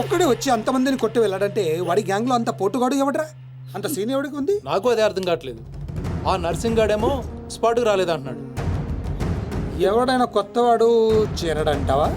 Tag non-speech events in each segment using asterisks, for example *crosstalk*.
ఒక్కడే వచ్చి అంతమందిని కొట్టి వెళ్ళాడంటే వాడి గ్యాంగ్లో అంత పోటుగాడు ఎవడరా? అంత సీన్ ఎవడికి ఉంది? నాకు అదే అర్థం కావట్లేదు. ఆ నర్సింగ్ గాడేమో స్పాట్కి రాలేదంటున్నాడు. ఎవడైనా కొత్తవాడు చేరడంటావా?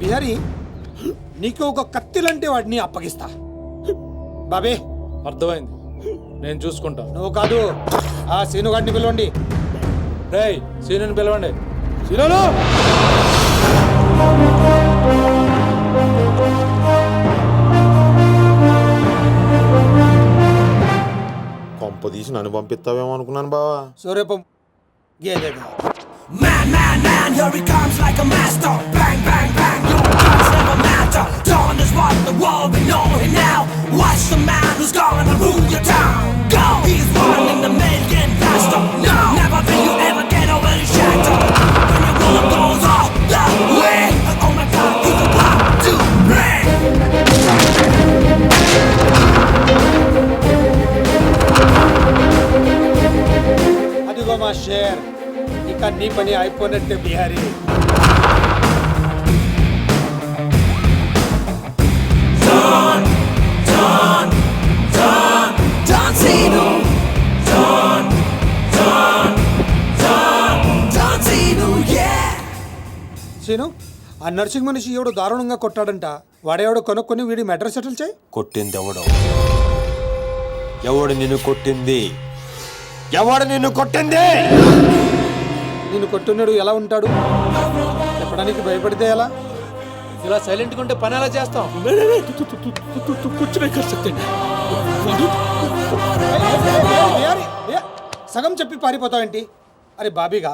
బిహారీ నీకు ఒక కత్తిలంటే వాడిని అప్పగిస్తా. బాబే. అర్థమైంది. నేను చూసుకుంటా. నువ్వు కాదు ఆ సీనుగాడిని పిలవండి. రేయ్ సీనియర్ని పిలవండి. సీనియరు కొంప తీసి నన్ను పంపిస్తావేమో అనుకున్నాను బావా. సూర్యపం గేదెగా Man, man, man, here he comes like a master. మా షేర్ ఇక నీ పని అయిపోయినట్టే బిహారీ. సీను ఆ నర్సింగ్ మనిషి ఎవడు దారుణంగా కొట్టాడంట? వాడేవాడు కొనుక్కొని వీడి మెట్రో సెటిల్ చేయి. కొట్టింది ఎవడు ఎవడు నిన్ను కొట్టింది? ఎవడు నిన్ను కొట్టింది? నేను కొట్టున్నాడు ఎలా ఉంటాడు? చెప్పడానికి భయపడితే ఎలా? ఇలా సైలెంట్గా ఉంటే పని ఎలా చేస్తాం? ఏ, సగం చెప్పి పారిపోతావేంటి? అరే బాబీగా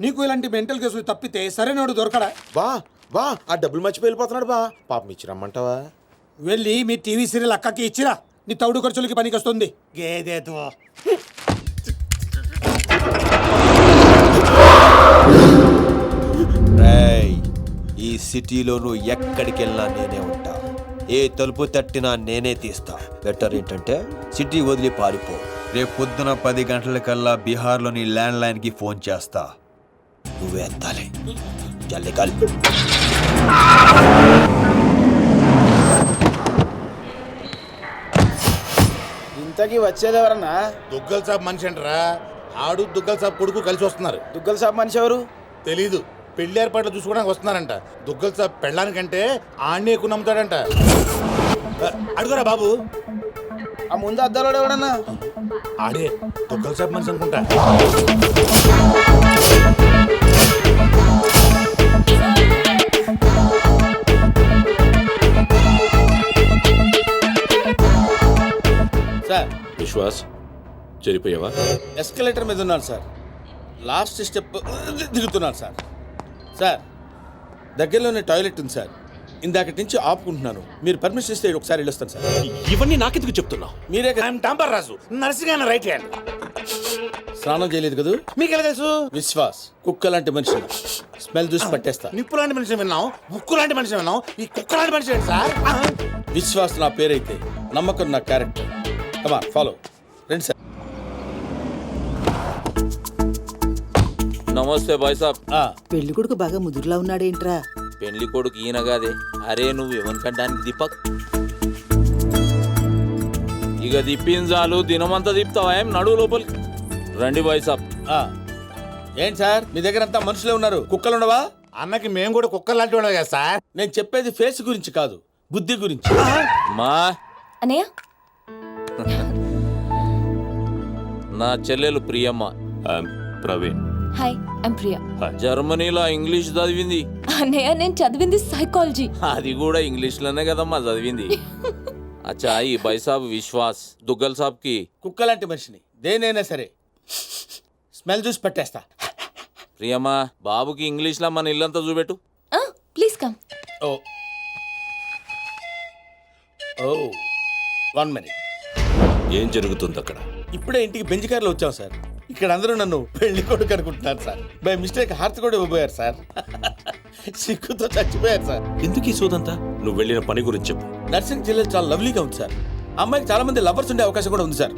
నీకు ఇలాంటి మెంటల్ కేసులు తప్పితే సరైనడు దొరకడా? బా బా ఆ డబ్బులు మర్చిపోయి వెళ్ళిపోతున్నాడు బా. పాపం ఇచ్చి రమ్మంటావా? వెళ్ళి మీ టీవీ సీరియల్ అక్కకి ఇచ్చిరా. నీ తౌడు ఖర్చులకి పనికి వస్తుంది గేదేతో ఈ సిటీలో నువ్వు ఎక్కడికి వెళ్ళినా నేనే ఉంటా. ఏ తలుపు తట్టినా నేనే తీస్తా. బెటర్ ఏంటంటే సిటీ వదిలి పారిపో. రేపు పొద్దున పది గంటలకల్లా బీహార్లోని ల్యాండ్ లైన్కి ఫోన్ చేస్తా. నువ్వే ఎత్తాలి. ఇంతకీ వచ్చేది ఎవరన్నా దుగ్గల్ సాబ్ మనిషి అంటారా? ఆడు దుగ్గల్ సాబ్ కొడుకు కలిసి వస్తున్నారు. దుగ్గల సాబ్ మనిషి ఎవరు? తెలీదు. పెళ్ళి ఏర్పాట్లు చూసుకోవడానికి వస్తున్నారంట. దుగ్గల్ సాబ్ పెళ్ళానికంటే ఆడనే ఎక్కువ నమ్ముతాడంట. అడుగురా బాబు. ఆ ముందు అద్దాలోడు ఎవడన్నా? ఆడే దుగ్గల్ సాబ్ మనిషి అనుకుంటా. సార్. విశ్వాస్ చెడిపోయావా ఎస్కలేటర్ మీద ఉన్నాను సార్. లాస్ట్ స్టెప్ దిగుతున్నాను సార్. సార్ దగ్గరలోనే టాయిలెట్ ఉంది సార్. ఇందాకటి నుంచి ఆపుకుంటున్నాను. మీరు పర్మిషన్ ఇస్తే ఒకసారి వెళ్ళొస్తాను సార్. ఇవన్నీ నాకెందుకు చెప్తున్నావు? మీరే ఐఎమ్ టాంబర్ రాజు. నర్సింగ్ రైట్ హ్యాండ్ స్నానం చేయలేదు కదా? మీకు ఎలా తెలుసు? విశ్వాస్ కుక్క లాంటి మనిషి. స్మెల్ చూసి పట్టేస్తా. నిప్పు లాంటి మనిషి విన్నాం ముక్కు లాంటి మనిషి విన్నాం ఈ కుక్క లాంటి మనిషి సార్? విశ్వాస్ నా పేరైతే నమ్మకం నా క్యారెక్టర్. కమా ఫాలో నమస్తే బాయ్ సాబ్. ఆ, పెళ్ళి కొడుకు బాగా ముదురులా ఉన్నాడేంట్రా? పెళ్ళి కొడుకు ఈయన కాదే. అరే నువ్వు ఎవరికంటానికి దీపక్ ఇక దిప్పిన చాలు దినమంతా దిప్తావా ఏం? నడువు లోపలికి. రండి బాయ్ సాబ్. ఆ. ఏంటి సార్? మీ దగ్గర అంతా మనుషులే ఉన్నారు. కుక్కలు ఉండవా అన్నకి మేము కూడా కుక్క లాంటి వాళ్ళం కదా సార్. నేను చెప్పేది ఫేస్ గురించి కాదు బుద్ధి గురించి. మా. అనయ్య నా చెల్లెలు Priyamma. Praveen. Hi I'm Priya. జర్మనీలో ఇంగ్లీష్ చదివింది. అన్నయ్య నేను చదివింది సైకాలజీ అది కూడా ఇంగ్లీష్లోనే కదమ్మా చదివింది. *laughs* అచ్చా ఈ సాబ్ విశ్వాస్ దుగ్గల్ సాబ్కి కుక్క లాంటి మనిషిని దేనైనా సరే. స్మెల్ చూసి పట్టేస్తా. ప్రియమ్మ బాబుకి ఇంగ్లీష్లో మన ఇల్లంతా చూపెట్టు. Please come. Oh. Oh one minute. ఏం జరుగుతుంది అక్కడ ఇప్పుడే ఇంటికి బెంచ్ కార్లో వచ్చాం సార్. ఇక్కడ అందరూ నన్ను పెళ్ళి కొడుకు అనుకుంటున్నారు సార్. బై మిస్టేక్ హార్ట్ కూడా ఇవ్వబోయారు సార్. సిగ్గుతో చచ్చిపోయారు సార్. ఎందుకు ఈ సోదంతా? నువ్వు వెళ్ళిన పని గురించి చెప్పు. నర్సింగ్ జిల్లా చాలా లవ్లీగా ఉంది సార్. అమ్మాయికి చాలా మంది లవర్స్ ఉండే అవకాశం కూడా ఉంది సార్.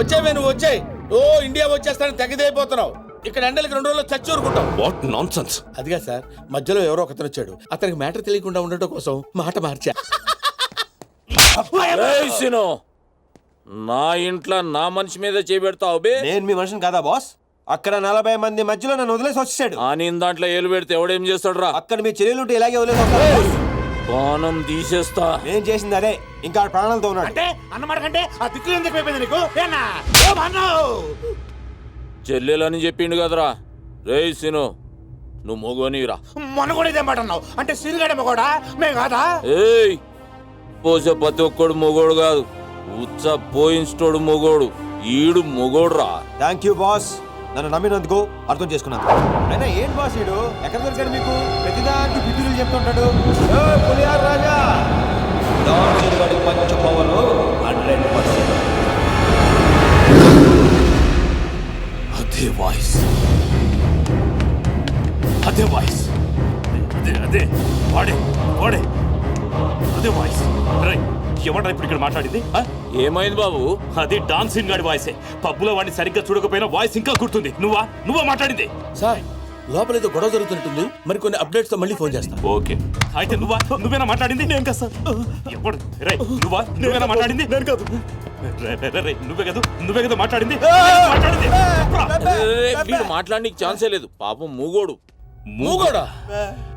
వచ్చావే నువ్వు వచ్చాయి. ఓ ఇండియా వచ్చేస్తానని తెగదైపోతున్నావు. ఇక్కడ ఎండలకి రెండు రోజులు చచ్చి ఊరుకుంటాం వాట్ నాన్ సెన్స్ అదిగా సార్ మధ్యలో ఎవరో ఒకతను వచ్చాడు. అతనికి మ్యాటర్ తెలియకుండా ఉండటం కోసం మాట మార్చా. నా ఇంట్లో నా మనిషి మీద చేపెడతావు బే. నేను మీ మనిషిని కాదా బాస్? అక్కడ నలభై మంది మధ్యలో నన్ను వదిలేసి వచ్చేసాడు. ఆ నేను దాంట్లో ఏలు పెడితే ఎవడేం చేస్తాడు రా అక్కడ మీ చెల్లెలు ఉంటే ఇలాగే వదిలేసి. పానం తీసేస్తా. నేను చేసింది అదే. ఇంకా ప్రాణాలతో ఉన్నాడు. అంటే అన్నమాట కంటే ఆ దిక్కులు ఎందుకు అయిపోయింది నీకు? చెల్లెలని చెప్పిండు కదరా. రేయ్ సిను నువ్వు మొగోనిరా మొన్న కూడా ఇదే మాట అన్నావు. అంటే సీరుగాడేమో కూడా మేము కాదా? ఏయ్ పోసే ప్రతి ఒక్కడు మొగోడు కాదు. ఉచ్చ పోయించోడు మొగోడు. ఈడు మొగోడురా. థ్యాంక్ యూ బాస్ నన్ను నమ్మినందుకు అర్థం చేసుకున్నాను. అయినా ఏం బాస్ ఈడు? ఎక్కడ దొరికాడు మీకు? ప్రతిదానికి బిడ్డలు చెప్తుంటాడు. "ఓ, రాజా! దాని punch punch power hundred percent. అదే వాయిస్. అదే వాయిస్. అదే అదే వాడే వాడే. అదే వాయిస్. రైట్ ఎవడ్రా ఇప్పుడు ఇక్కడ మాట్లాడింది? ఆ? ఏమైంది బాబు? అది డాన్సింగ్ గాడి వాయిసే పబ్బులో వాడిని సరిగ్గా చూడకపోయినా వాయిస్ ఇంకా గుర్తుంది. నువ్వా? నువ్వా మాట్లాడింది? సార్ లోపల ఏదో గొడవ జరుగుతున్నట్టుంది. మరి కొన్ని అప్డేట్స్తో మళ్ళీ ఫోన్ చేస్తా. ఓకే. అయితే నువ్వా? నువ్వేనా మాట్లాడింది? నేను కాదు సార్. ఎవడు? రై నువ్వా? నువ్వేనా మాట్లాడింది? నేను కాదు. రే, రే, రే, రే, నువ్వే కదా? నువ్వే కదా మాట్లాడింది? మాట్లాడింది? చెప్పురా. రే, వీడు మాట్లాడడానికి ఛాన్సే లేదు. పాపం మూగోడు? మూగోడా?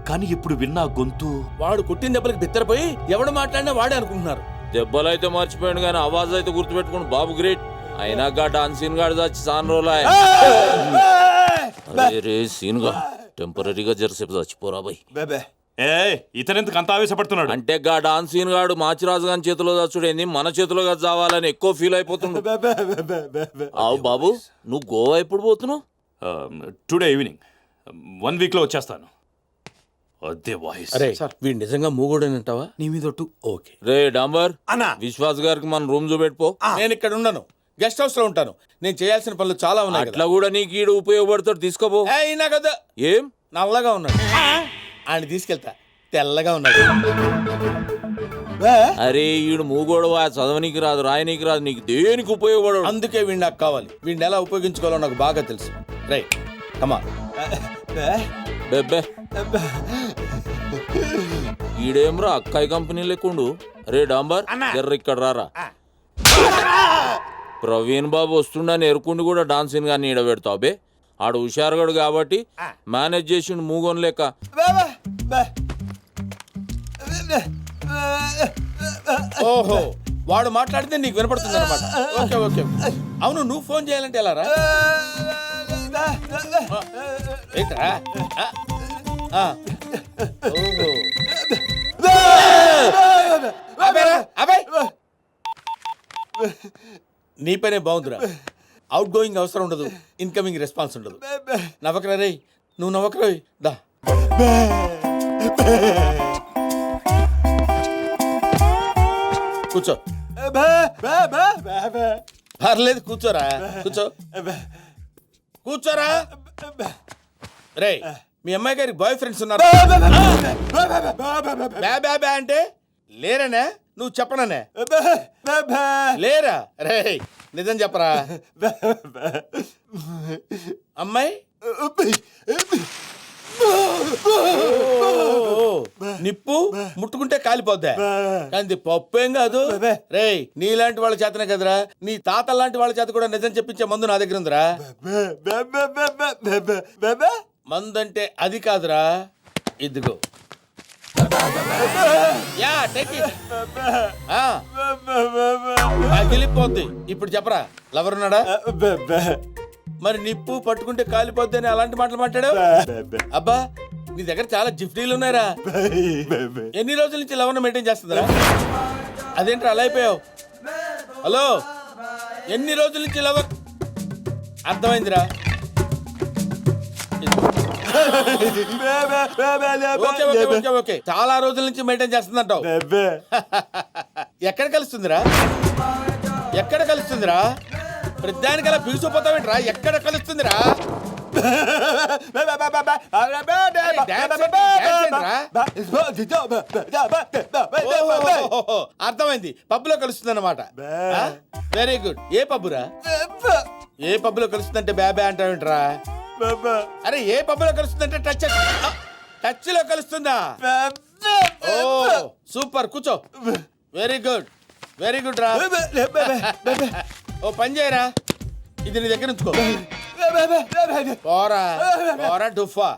కానీ ఇప్పుడు విన్నా గొంతు. వాడు కొట్టిన దెబ్బలకి బిత్తరపోయి ఎవడు మాట్లాడినా వాడే అనుకుంటున్నారు. దెబ్బలైతే మర్చిపోయాడు కానీ ఆవాజ్ అయితే గుర్తుపెట్టుకుని బాబు గ్రేట్. అయినా గా డాన్సీన్ గాడు చచ్చి సాన్ రోజులు అరే రే సీన్గా టెంపరీగా జరసేపు చచ్చిపోరా బై బేబే. ఏ ఇతనెందుకు అంత ఆవేశపడుతున్నాడు? అంటే గా డాన్సీన్ గాడు మాచిరాజు గారి చేతిలో చచ్చుడేంది మన చేతిలో చావాలని ఎక్కువ ఫీల్ అయిపోతుండు. అవు బాబు నువ్వు గోవా ఎప్పుడు పోతున్నావు? Today evening. వన్ వీక్లో వచ్చేస్తాను. అదే వాయిస్. అరే వీడు నిజంగా మూగోడని అంటావా నీ మీద ఒట్టు. ఓకే. రే డాంబర్. అన్నా. విశ్వాస్ గారికి మన రూమ్ చూపెట్టుకో. నేను ఇక్కడ ఉండను. గెస్ట్ హౌస్లో ఉంటాను. నేను చేయాల్సిన పనులు చాలా ఉన్నాయి అట్లా కూడా నీకు ఈడు ఉపయోగపడతాడు. తీసుకోపో. అయినా కదా. ఏం? నల్లగా ఉన్నాడు. ఆయన తీసుకెళ్తా. తెల్లగా ఉన్నాడు. అరే ఈడు మూగోడవా చదవనీకి రాదు రాయనీకి రాదు. నీకు దేనికి ఉపయోగపడడు? అందుకే వీడు నాకు కావాలి. వీడిని ఎలా ఉపయోగించుకోవాలో నాకు బాగా తెలుసు. రైట్ కమా బెబ్బే ఈడేమ్రా అక్కాయి కంపెనీ లేకుండు? రే డాంబర్ ఎర్ర ఇక్కడ రారా. ప్రవీణ్ బాబు వస్తుండని ఎరుకుండి కూడా డాన్సింగ్ గాని ఈడ పెడతావు బే. ఆడు హుషారుగాడు కాబట్టి మేనేజ్ చేసిండు మూగోన్ లేక ఓహో వాడు మాట్లాడితే నీకు వినపడుతుంది అనమాట ఓకే ఓకే. అవును నువ్వు ఫోన్ చేయాలంటే ఎలా రా? ఏంట్రా. నీ పనే బాగుందిరా. అవుట్ గోయింగ్ అవసరం ఉండదు. ఇన్కమింగ్ రెస్పాన్స్ ఉండదు. నవ్వకరా రేయ్. నువ్వు నవ్వకరా దా. కూర్చో. పర్లేదు కూర్చోరా. కూర్చో. కూర్చోరా. రే మీ అమ్మాయి గారికి బాయ్ ఫ్రెండ్స్ ఉన్నారు. బ్యా బ్యా బ్యా అంటే లేరనే? నువ్వు చెప్పననే? లేరా? రే నిజం చెప్పరా? అమ్మాయి? నిప్పు ముట్టుకుంటే కాలిపోద్దా కానీ పప్పేం పప్పు ఏం కాదు రే నీలాంటి వాళ్ళ చేతనే కదరా నీ తాత లాంటి వాళ్ళ చేత కూడా నిజం చెప్పించే మందు నా దగ్గర ఉందిరా మందు అంటే అది కాదురా ఇదిగో యా టేక్ ఇట్ ఇప్పుడు చెప్పరా లవర్ ఉన్నాడా మరి నిప్పు పట్టుకుంటే కాలిపోద్ది అని అలాంటి మాటలు మాట్లాడావు? అబ్బా నీ దగ్గర చాలా జిఫ్టీలు ఉన్నాయరా. ఎన్ని రోజుల నుంచి లవర్ మెయింటైన్ చేస్తుందిరా? అదేంట్రా అలా అయిపోయావు. హలో ఎన్ని రోజుల నుంచి lover అర్థమైందిరా. Okay okay okay okay. చాలా రోజుల నుంచి మెయింటైన్ చేస్తుందంటావు. *laughs* ఎక్కడ కలుస్తుందిరా? ఎక్కడ కలుస్తుందిరా? ప్రతిదానికి అలా బిగుసిపోతావేంట్రా ఎక్కడ కలుస్తుందిరా? డాన్స్ అర్థమైంది. పబ్బులో కలుస్తుంది అనమాట వెరీ గుడ్ ఏ పబ్బురా? ఏ పబ్బులో కలుస్తుందంటే బ్యాబే అంటావేంట్రా? అరే ఏ పబ్బులో కలుస్తుందంటే టచ్ టచ్లో కలుస్తుందా? Oh super. కూర్చో. వెరీ గుడ్ వెరీ గుడ్ రా. ఓ పని చేయరా? ఇది నీ దగ్గర ఉంచుకో. పోరా పోరా డుఫా.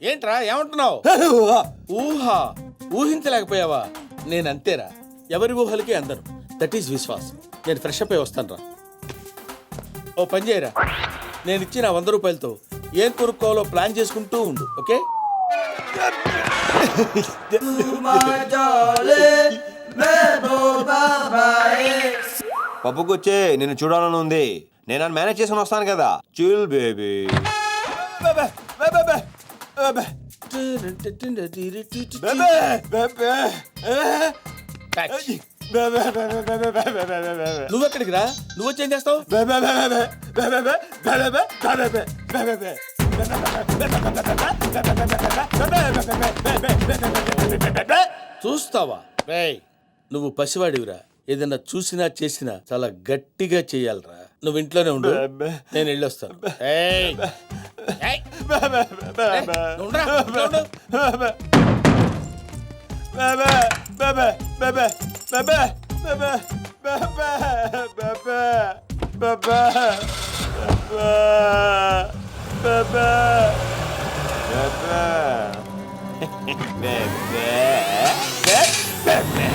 ఏంట్రా ఏమంటున్నావు? ఊహ ఊహించలేకపోయావా? నేను అంతేరా ఎవరి ఊహలకి అందరు. That is Vishwas. నేను ఫ్రెష్ అప్ అయి వస్తాను రా ఓ పని చేయరా? నేను ఇచ్చిన వంద రూపాయలతో ఏం కొనుక్కోవాలో ప్లాన్ చేసుకుంటూ ఉండు ఓకే? *laughs* పప్పుకొచ్చే నిన్ను చూడాలని ఉంది నేను నన్ను మేనేజ్ చేసుకుని వస్తాను కదా చిల్ బేబీ Catch. నువ్వెక్కడికి రా నువ్వు వచ్చి ఏం చేస్తావు చూస్తావా నువ్వు పసివాడివిరా ఏదైనా చూసినా చేసినా చాలా గట్టిగా చెయ్యాలరా నువ్వు ఇంట్లోనే ఉండు నేను వెళ్ళొస్తాను ఏయ్. ఏయ్. ఏయ్,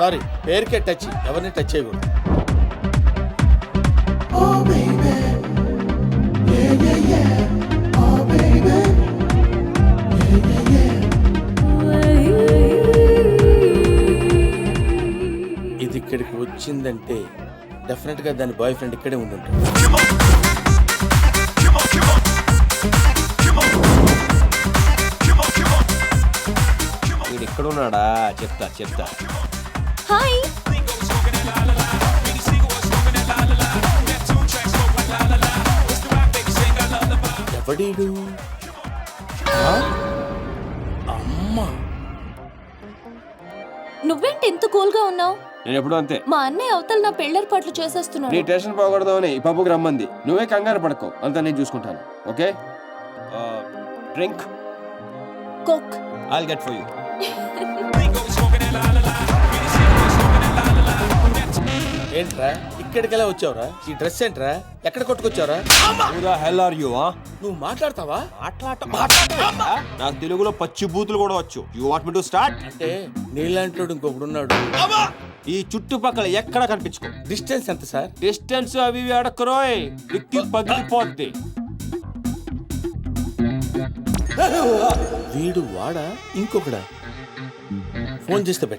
సారీ పేరుకే టచ్ ఎవరిని టచ్ చేయకూడదు. ఇది ఇక్కడికి వచ్చిందంటే డెఫినెట్గా దాని బాయ్ ఫ్రెండ్ ఇక్కడే ఉండి ఉంటాడు వీడు ఇక్కడ ఉన్నాడా? చెప్తా చెప్తా. హాయ్ ఎవడీడు? నువ్వేంటి ఇంత కూల్గా ఉన్నావు? నేను ఎప్పుడు అంతే. మా అన్నయ్య అవతల నా పెళ్ళేర్పాట్లు చేసేస్తున్నాడు. నీ టెన్షన్ పోకూడదామని ఈ పప్పుకి రమ్మంది. నువ్వే కంగారు పడకో. అంతా నేను చూసుకుంటాను. Okay? Drink. Coke I'll get for you ఏంట్రా? ఇక్కడికి ఎలా వచ్చావురా? ఈ డ్రెస్ ఏంట్రా? ఎక్కడ కొట్టుకొచ్చావురా? హెల్ ఆర్ యూ నువ్వు మాట్లాడతావా? నాకు తెలుగులో పచ్చి బూతులు కూడా వచ్చు. You want me to start అంటే నీలాంటి ఇంకొకడు ఉన్నాడు ఈ చుట్టుపక్కల ఎక్కడ కనిపించుకో. డిస్టెన్స్ ఎంత సార్? డిస్టెన్స్ అవి ఇవి అడక్కరోయ్. విక్కి పగిలిపోద్ది. వీడు వాడా? ఇంకొకడా? ఫోన్ చేస్తే బెటర్.